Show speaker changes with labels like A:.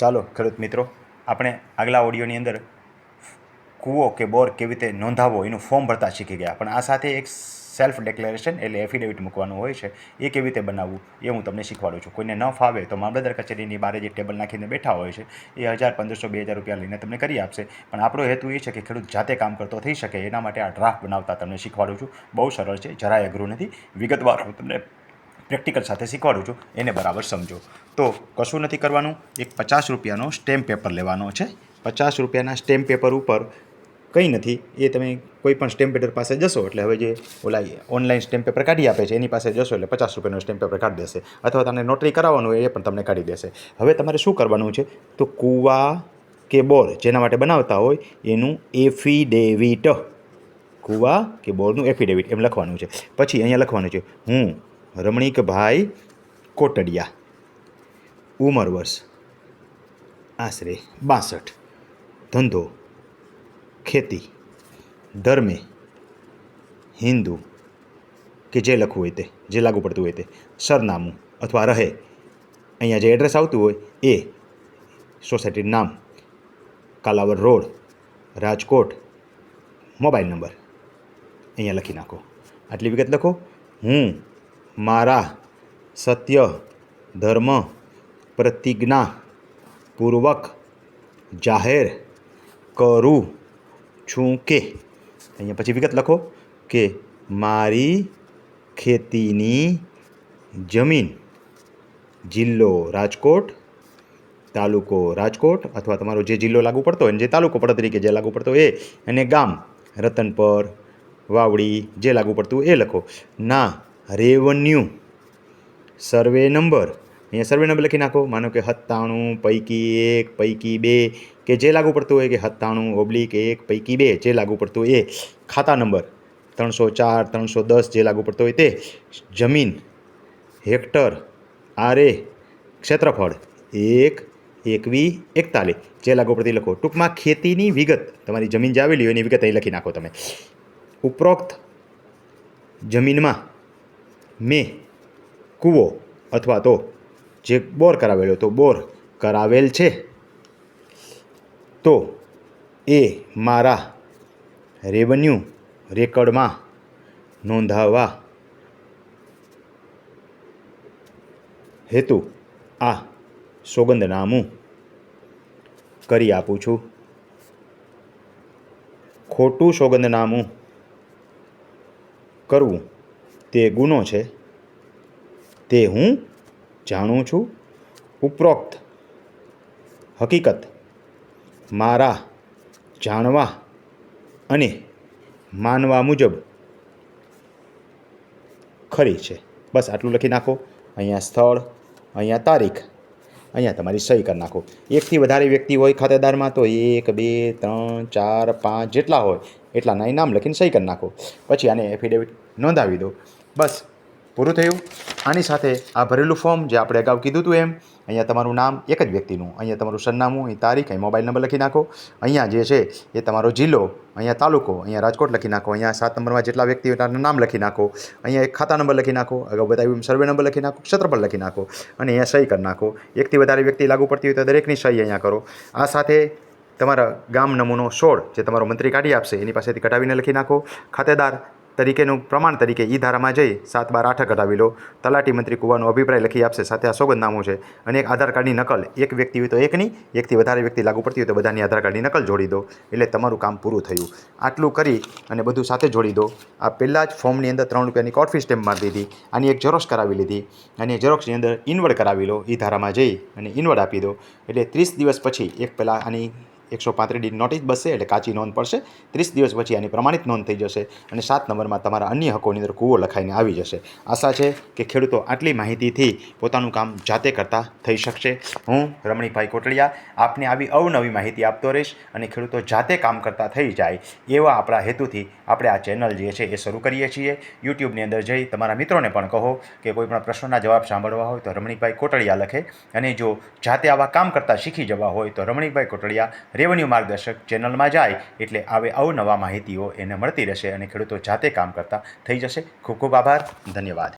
A: ચાલો, ખેડૂત મિત્રો, આપણે આગલા ઓડિયોની અંદર કૂવો કે બોર કેવી રીતે નોંધાવવો એનું ફોર્મ ભરતા શીખી ગયા. પણ આ સાથે એક સેલ્ફ ડિક્લેરેશન એટલે એફિડેવિટ મૂકવાનું હોય છે. એ કેવી રીતે બનાવવું એ હું તમને શીખવાડું છું. કોઈને ન ફાવે તો મામલતદાર કચેરીની બારે જે ટેબલ નાખીને બેઠા હોય છે, એ હજાર પંદરસો બે હજાર રૂપિયા લઈને તમને કરી આપશે. પણ આપણો હેતુ એ છે કે ખેડૂત જાતે કામ કરતો થઈ શકે, એના માટે આ ડ્રાફ્ટ બનાવતા તમને શીખવાડું છું. બહુ સરળ છે, જરાય અઘરું નથી. વિગતવાર હું તમને પ્રેક્ટિકલ સાથે શીખવાડું છું, એને બરાબર સમજો. તો કશું નથી કરવાનું, એક પચાસ રૂપિયાનો સ્ટેમ્પ પેપર લેવાનો છે. પચાસ રૂપિયાના સ્ટેમ્પ પેપર ઉપર કંઈ નથી, એ તમે કોઈ પણ સ્ટેમ્પ પેપર પાસે જશો, એટલે હવે જે ઓલા ઓનલાઈન સ્ટેમ્પ પેપર કાઢી આપે છે, એની પાસે જશો, એટલે પચાસ રૂપિયાનો સ્ટેમ્પ પેપર કાઢી દેશે. અથવા તમને નોટરી કરાવવાનું હોય, એ પણ તમને કાઢી દેશે. હવે તમારે શું કરવાનું છે? તો કૂવા કે બોર જેના માટે બનાવતા હોય, એનું એફિડેવિટ. કૂવા કે બોરનું એફિડેવિટ, એમ લખવાનું છે. પછી અહીંયા લખવાનું છે, હું રમણીકભાઈ કોટડિયા. ઉંમર વર્ષ આશરે બાસઠ. ધંધો, ખેતી, ધર્મે, હિન્દુ, કે જે લખવું હોય તે, જે લાગુ પડતું હોય તે, સરનામું અથવા રહે. અહીંયા જે એડ્રેસ આવતું હોય એ સોસાયટીનું નામ Kalawad road, Rajkot, mobile number. અહીંયા લખી નાખો. આટલી વિગત લખો. હું મારા સત્ય, ધર્મ, પ્રતિજ્ઞા પૂર્વક જાહેર કરું છું કે, અહીંયા પછી વિગત લખો, કે મારી ખેતીની જમીન જિલ્લો રાજકોટ, તાલુકો રાજકોટ અથવા તમારો જે જિલ્લો લાગુ પડતો હોય જે તાલુકો પડતો તરીકે જે લાગુ પડતો એ, અને ગામ રતનપર, વાવડી જે લાગુ પડતું એ લખો. ના રેવન્યુ. Survey number. અહીંયા સર્વે નંબર લખી નાખો. માનો કે સત્તાણું, પૈકી એક, પૈકી બે, કે જે લાગુ પડતું હોય કે સત્તાણું ઓબ્લિક એક, પૈકી બે, જે લાગુ પડતું હોય એ. ખાતા નંબર. ત્રણસો ચાર, ત્રણસો દસ જે લાગુ પડતો હોય તે. જમીન. હેક્ટર. આરે. ક્ષેત્રફળ. એક, એકવી, એકતાલીસ. જે લાગુ પડતી લખો. ટૂંકમાં ખેતીની વિગત. તમારી જમીન જે આવેલી હોય એની વિગત અહીં લખી નાખો તમે. ઉપરોક્ત જમીનમાં મેં કૂવો અથવા તો જે બોર કરાવેલો તો બોર કરાવેલ છે, તો એ મારા રેવન્યુ રેકર્ડમાં નોંધાવવા હેતુ આ સોગંદનામું કરી આપું છું. ખોટું સોગંદનામું કરવું તે ગુનો છે, તે હું જાણું છું. ઉપરોક્ત હકીકત મારા જાણવા અને માનવા મુજબ ખરી છે. બસ આટલું લખી નાખો. અહીંયા સ્થળ, અહીંયા તારીખ અહીંયા તમારી સહી કરી નાખો. એકથી વધારે વ્યક્તિ હોય ખાતેદારમાં તો એક, બે, ત્રણ, ચાર, પાંચ જેટલા હોય, એટલાના નામ લખીને સહી કરી નાખો. પછી આને એફિડેવિટ નોંધાવી દો. બસ, પૂરું થયું. આની સાથે આ ભરેલું ફોર્મ જે આપણે અગાઉ કીધું હતું એમ અહીંયા તમારું નામ એક જ વ્યક્તિનું. અહીંયા તમારું સરનામું, અહીં તારીખ, અહીં મોબાઈલ નંબર લખી નાખો. અહીંયા જે છે, એ તમારો જિલ્લો, અહીંયા તાલુકો, અહીંયા રાજકોટ લખી નાખો. અહીંયા સાત નંબરમાં જેટલા વ્યક્તિઓના નામ લખી નાખો. અહીંયા એક ખાતા નંબર લખી નાખો. અગાઉ બતાવ્યું સર્વે નંબર લખી નાખો ક્ષેત્રફળ લખી નાખો. અને અહીંયા સહી કરી નાખો. એકથી વધારે વ્યક્તિ લાગુ પડતી હોય તો દરેકની સહી અહીંયા કરો. આ સાથે તમારા ગામ નમૂનો સોળ જે તમારો મંત્રી કાઢી આપશે, એની પાસેથી કઢાવીને લખી નાખો. ખાતેદાર તરીકેનું પ્રમાણ તરીકે ઈ ધારામાં જઈ સાત બાર આઠ કઢાવી લો તલાટી મંત્રી કુવાનો અભિપ્રાય લખી આપશે, સાથે આ સોગંદનામું છે. અને એક આધાર કાર્ડની નકલ, એક વ્યક્તિ હોય તો એકની એકથી વધારે વ્યક્તિ લાગુ પડતી હોય તો બધાની આધાર કાર્ડની નકલ જોડી દો. એટલે તમારું કામ પૂરું થયું. આટલું કરી અને બધું સાથે જોડી દો. આ પહેલાં જ ફોર્મની અંદર ત્રણ રૂપિયાની કોર્ટ ફી સ્ટેમ્પ મારી દીધી. આની એક ઝેરોક્ષ કરાવી લીધી. અને ઝેરોક્ષની અંદર ઇનવર્ડ કરાવી લો ઈ ધારામાં જઈ અને ઇનવર્ડ આપી દો. એટલે ત્રીસ દિવસ પછી એક પહેલાં આની એકસો પાંત્રીસ નોટિસ બસશે એટલે કાચી નોંધ પડશે. ત્રીસ દિવસ પછી આની પ્રમાણિત નોંધ થઈ જશે અને સાત નંબરમાં તમારા અન્ય હકોની અંદર કૂવો લખાઈને આવી જશે. આશા છે કે ખેડૂતો આટલી માહિતીથી પોતાનું કામ જાતે કરતા થઈ શકશે. હું રમણીકભાઈ કોટડિયા આપને આવી અવનવી માહિતી આપતો રહીશ અને ખેડૂતો જાતે કામ કરતા થઈ જાય એવા આપણા હેતુથી આપણે આ ચેનલ જે છે એ શરૂ કરીએ છીએ. યુટ્યુબની અંદર જઈ તમારા મિત્રોને પણ કહો કે કોઈ પણ પ્રશ્નોના જવાબ સાંભળવા હોય તો રમણીકભાઈ કોટડિયા લખે અને જો જાતે આવા કામ કરતા શીખી જવા હોય તો રમણીકભાઈ કોટડિયા રેવન્યુ માર્ગદર્શક ચેનલમાં જાય એટલે આવે અવનવા માહિતીઓ એને મળતી રહેશે અને ખેડૂતો જાતે કામ કરતા થઈ જશે. ખૂબ ખૂબ આભાર. ધન્યવાદ.